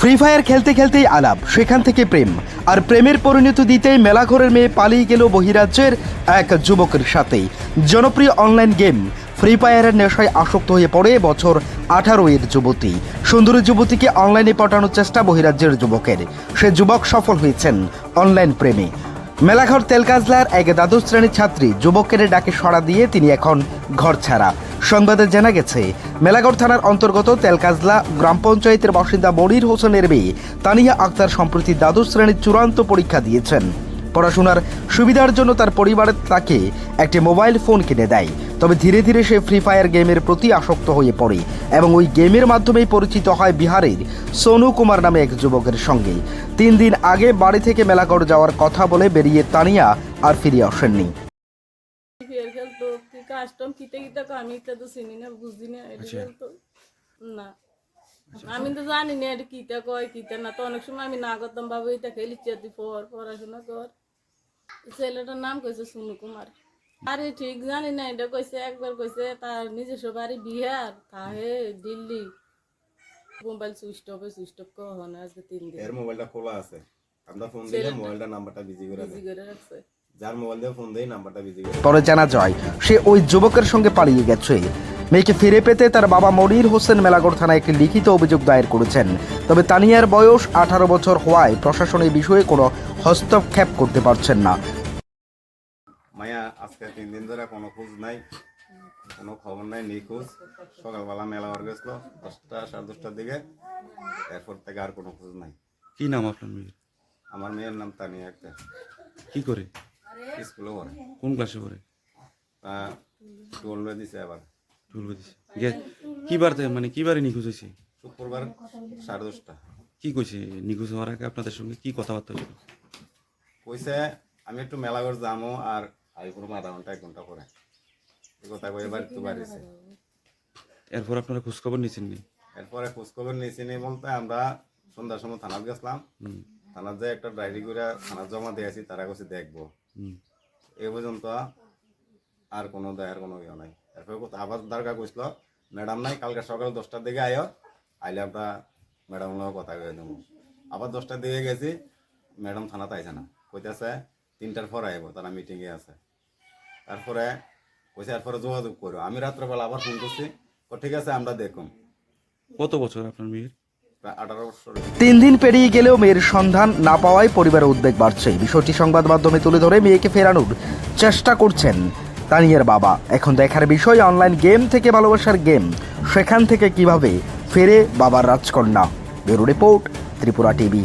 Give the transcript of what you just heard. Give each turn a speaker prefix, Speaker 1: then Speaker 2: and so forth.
Speaker 1: Free fire খেলতে খেলতেই আলাপ, সেখান থেকে প্রেম। আর প্রেমের পরিণতি দিতেই মেলাঘরের মেয়ে পালিয়ে গেল বহিরাজ্যের এক যুবকের সাথেই। জনপ্রিয় অনলাইন গেম ফ্রি ফায়ারের নেশায় আসক্ত হয়ে পড়ে বছর আঠারো এর যুবতী। সুন্দরী যুবতীকে অনলাইনে পাঠানোর চেষ্টা বহিরাজ্যের যুবকের। সে যুবক সফল হয়েছেন অনলাইন প্রেমে। মেলাঘর তেলকাজলার এক দ্বাদশ শ্রেণির ছাত্রী যুবকের ডাকে সরা দিয়ে তিনি এখন ঘর ছাড়া। সংবাদে জানা গেছে, মেলাঘর থানার অন্তর্গত তেলকাজলা গ্রাম পঞ্চায়েতের বাসিন্দা মনির হোসেনের মেয়ে তানিয়া আক্তার সম্প্রতি দ্বাদশ শ্রেণির চূড়ান্ত পরীক্ষা দিয়েছেন। পড়াশোনার সুবিধার জন্য তার পরিবারের তাকে একটি মোবাইল ফোন কিনে দেয়। তবে ধীরে ধীরে সে ফ্রি ফায়ার গেমের প্রতি আসক্ত হয়ে পড়ে এবং ওই গেমের মাধ্যমেই পরিচিত হয় বিহারের সোনু কুমার নামে এক যুবকের সঙ্গে। তিন দিন আগে বাড়ি থেকে মেলাগড় যাওয়ার কথা বলে বেরিয়ে তানিয়া আর ফিরে আসেননি।
Speaker 2: ফের খেলতো কি কাস্টম কিতে কিতে আমি তো চিনি না। বুঝি না না আমি তো জানি না এটা কিতে কয় কিতে না। তো অনেক সময় আমি না করতাম বাবু এটা খেলি চেতি পর পড়াশোনা কর। ছেলেটার নাম কইছে সুনু কুমার। আরে ঠিক জানি না এটা কইছে একবার কইছে তার নিজস্ব বাড়ি বিহার তাহে দিল্লি। মোবাইল সুইচ অফে সুইচ অফ কখন আজকে তিন দিন।
Speaker 3: এর মোবাইলটা খোলা আছে। আমরা ফোন দিলে মোবাইলটা নাম্বারটা বিজি করে দেয়
Speaker 2: বিজি করে রাখছে।
Speaker 3: যার মোবাইল দিয়ে ফোন দেই নাম্বারটা বিজি করে
Speaker 1: পরে জানা যায় সে ওই যুবকের সঙ্গে পালিয়ে গেছে। মেয়েকে ফিরে পেতে তার বাবা মনির হোসেন মেলাগড় থানায় একটি লিখিত অভিযোগ দায়ের করেছেন। তবে তানিয়ার বয়স আঠারো বছর হওয়ায় প্রশাসন এই বিষয়ে কোনো হস্তক্ষেপ করতে পারছেন না।
Speaker 3: মায়া আজকে তিন দিন ধরে কোনো খোঁজ নাই কোনো খবর নাই নিখোঁজ সকালবেলা মেলা হওয়ার গেছিল দশটা সাড়ে দশটার দিকে। এরপর থেকে আর কোনো খোঁজ নাই।
Speaker 4: কি নাম আপনার মেয়ের?
Speaker 3: আমার মেয়ের নাম তানিয়া একটা।
Speaker 4: কি করে?
Speaker 3: স্কুলে পড়ে।
Speaker 4: কোন ক্লাসে পড়ে?
Speaker 3: তা টুয়েলভে দিছে আবার।
Speaker 4: টুয়েলভে দিছে। গে- কি বার মানে কি বারে নিখোঁজ হয়েছে?
Speaker 3: শুক্রবার সাড়ে দশটা।
Speaker 4: কি কইছে? নিখোঁজ হওয়ার আগে আপনাদের সঙ্গে কি কথাবার্তা ছিল
Speaker 3: কইছে আমি একটু মেলাঘর যাব আর আই করব আধা ঘণ্টা এক ঘণ্টা পরে। এই কথা কয়ে এবার তো বাড়িছে
Speaker 4: এরপর আপনারা খোঁজখবর নিয়েছেন নি?
Speaker 3: এরপরে খোঁজখবর নিয়েছি নি বলতে আমরা সন্ধ্যার সময় থানাত গেছিলাম। থানাত যে একটা ডায়েরি করে থানাত জমা দিয়েছি তারা কাছে দেখব। এ পর্যন্ত আর কোনো দেয়ার কোনো ইয়ে নাই। এরপরে আবার দরকার কইছিল ম্যাডাম নাই কালকে সকাল দশটার দিকে আয়ো আইলে আমরা ম্যাডাম লোক কথা কয়ে দেবো। আবার দশটার দিকে গেছি ম্যাডাম থানাতে আইছে না। কইতেছে তিনটার পর আইব তারা মিটিংয়ে আছে। তারপরে কইছে এরপরে যোগাযোগ করো। আমি রাত্রেবেলা আবার ফোন করছি ও ঠিক আছে আমরা দেখুন।
Speaker 4: কত বছর আপনার মেয়ের?
Speaker 1: তিন দিন পেরিয়ে গেলেও মেয়ের সন্ধান না পাওয়ায় পরিবারের উদ্বেগ বাড়ছে। বিষয়টি সংবাদ মাধ্যমে তুলে ধরে মেয়েকে ফেরানোর চেষ্টা করছেন তানিয়ার বাবা। এখন দেখার বিষয় অনলাইন গেম থেকে ভালোবাসার গেম। সেখান থেকে কীভাবে ফেরে বাবার রাজকন্যা? Bureau report Tripura TV.